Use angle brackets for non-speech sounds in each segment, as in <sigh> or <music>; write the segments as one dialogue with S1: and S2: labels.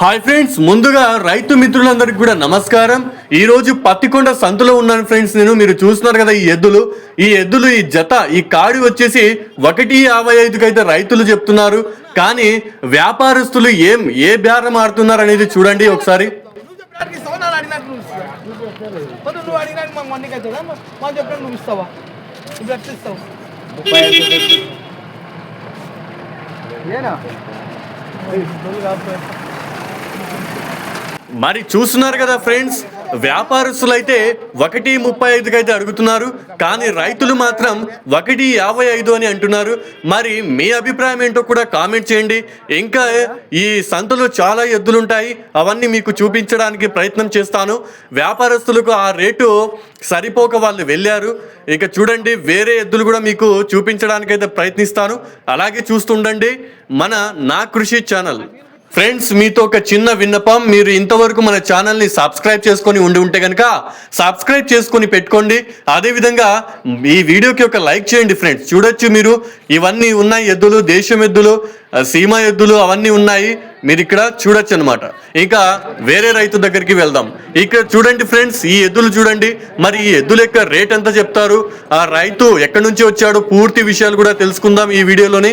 S1: Hi friends ముందుగా రైతు మిత్రులందరికీ కూడా నమస్కారం. ఈ రోజు పత్తికొండ సంతలో ఉన్నాను ఫ్రెండ్స్ నేను. మీరు చూస్తున్నారు కదా ఈ ఎద్దులు. ఈ ఎద్దులు ఈ జత ఈ కాడి వచ్చేసి ఒకటి యాభై ఐదుకి అయితే రైతులు చెప్తున్నారు. కానీ వ్యాపారస్తులు ఏం ఏ బేరం ఆడుతున్నారు అనేది చూడండి ఒకసారి.
S2: ఏనా?
S1: మరి చూస్తున్నారు కదా ఫ్రెండ్స్ వ్యాపారస్తులు అయితే ఒకటి ముప్పై ఐదుకి అయితే అడుగుతున్నారు కానీ రైతులు మాత్రం ఒకటి యాభై ఐదు అని అంటున్నారు. మరి మీ అభిప్రాయం ఏంటో కూడా కామెంట్ చేయండి. ఇంకా ఈ సంతలో చాలా ఎద్దులు ఉంటాయి అవన్నీ మీకు చూపించడానికి ప్రయత్నం చేస్తాను. వ్యాపారస్తులకు ఆ రేటు సరిపోక వాళ్ళు వెళ్ళారు. ఇక చూడండి వేరే ఎద్దులు కూడా మీకు చూపించడానికి అయితే ప్రయత్నిస్తాను. అలాగే చూస్తుండండి మన నా కృషి ఛానల్. ఫ్రెండ్స్ మీతో ఒక చిన్న విన్నపం. మీరు ఇంతవరకు మన ఛానల్ని సబ్స్క్రైబ్ చేసుకొని ఉండి ఉంటే కనుక సబ్స్క్రైబ్ చేసుకొని పెట్టుకోండి. అదేవిధంగా ఈ వీడియోకి ఒక లైక్ చేయండి ఫ్రెండ్స్ చూడొచ్చు మీరు. ఇవన్నీ ఉన్నాయి ఎద్దులు దేశం ఎద్దులు సీమా ఎద్దులు అవన్నీ ఉన్నాయి. మీరు ఇక్కడ చూడొచ్చు అనమాట ఇంకా వేరే రైతు దగ్గరికి వెళ్దాం. ఇక్కడ చూడండి ఫ్రెండ్స్ ఈ ఎద్దులు చూడండి. మరి ఈ ఎద్దుల యొక్క రేట్ ఎంత చెప్తారు? ఆ రైతు ఎక్కడి నుంచి వచ్చాడు? పూర్తి విషయాలు కూడా తెలుసుకుందాం ఈ వీడియోలోని.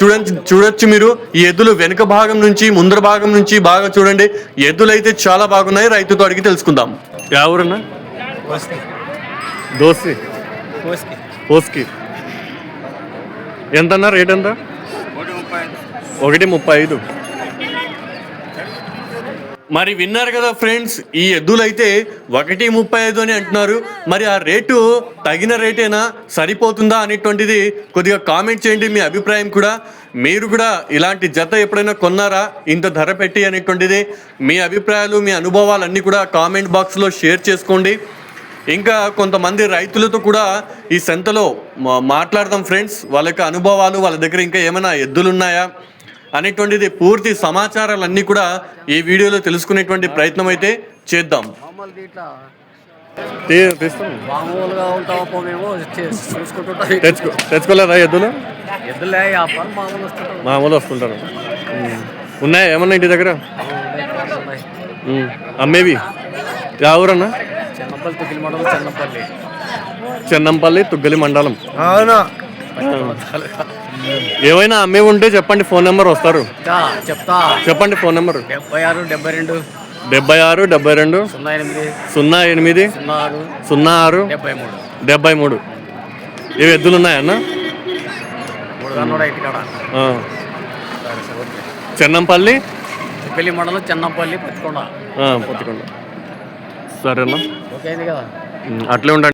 S1: చూడండి చూడొచ్చు మీరు. ఈ ఎద్దులు వెనుక భాగం నుంచి ముందర భాగం నుంచి బాగా చూడండి. ఎద్దులు అయితే చాలా బాగున్నాయి. రైతుతో అడిగి తెలుసుకుందాం. ఎవరన్నా? దోసి ఓస్కి ఎంత అన్న రేట్ ఎంత? ఒకటి ముప్పై ఐదు. మరి విన్నారు కదా ఫ్రెండ్స్ ఈ ఎద్దులు అయితే ఒకటి ముప్పై ఐదు అని అంటున్నారు. మరి ఆ రేటు తగిన రేటేనా? సరిపోతుందా అనేటువంటిది కొద్దిగా కామెంట్ చేయండి మీ అభిప్రాయం కూడా. మీరు కూడా ఇలాంటి జత ఎప్పుడైనా కొన్నారా? ఇంత ధర పెట్టి అనేటువంటిది మీ అభిప్రాయాలు మీ అనుభవాలు అన్నీ కూడా కామెంట్ బాక్స్లో షేర్ చేసుకోండి. ఇంకా కొంతమంది రైతులతో కూడా ఈ సంతలో మా- మాట్లాడదాం ఫ్రెండ్స్. వాళ్ళ యొక్క అనుభవాలు వాళ్ళ దగ్గర ఇంకా ఏమైనా ఎద్దులు ఉన్నాయా అనేటువంటిది పూర్తి సమాచారాలన్నీ కూడా ఈ వీడియోలో తెలుసుకునేటువంటి ప్రయత్నం అయితే చేద్దాం. తెచ్చుకోలేదా ఎద్దులు?
S3: మామూలు వస్తుంటాం
S1: మామూలు వస్తుంటారు. ఉన్నాయా ఏమన్నా ఇంటి దగ్గర. అమ్మేవి? యా ఊరన్నా?
S3: చిన్నపల్లి చెన్నంపల్లి.
S1: తుగ్గలి మండలం.
S2: అవునా? <laughs>
S1: ఏమైనా అమ్మేవి ఉంటే చెప్పండి ఫోన్ నెంబర్ వస్తారు.
S3: చెప్తా.
S1: చెప్పండి ఫోన్ నెంబర్.
S3: డెబ్బై ఆరు డెబ్బై రెండు.
S1: డెబ్బై ఆరు డెబ్బై రెండు.
S3: సున్నా ఎనిమిది.
S1: సున్నా ఎనిమిది.
S3: సున్నా ఆరు. డెబ్బై మూడు.
S1: డెబ్బై మూడు. ఇవి ఎద్దులు ఉన్నాయన్న? ఆ. చెన్నంపల్లి?
S3: తుగిలి మండలం చిన్నపల్లి పత్తికొండ.
S1: ఆ, పొత్తికొండ. సరేనా?
S3: ఓకే కదా.
S1: ఉమ్, అట్లే ఉండండి.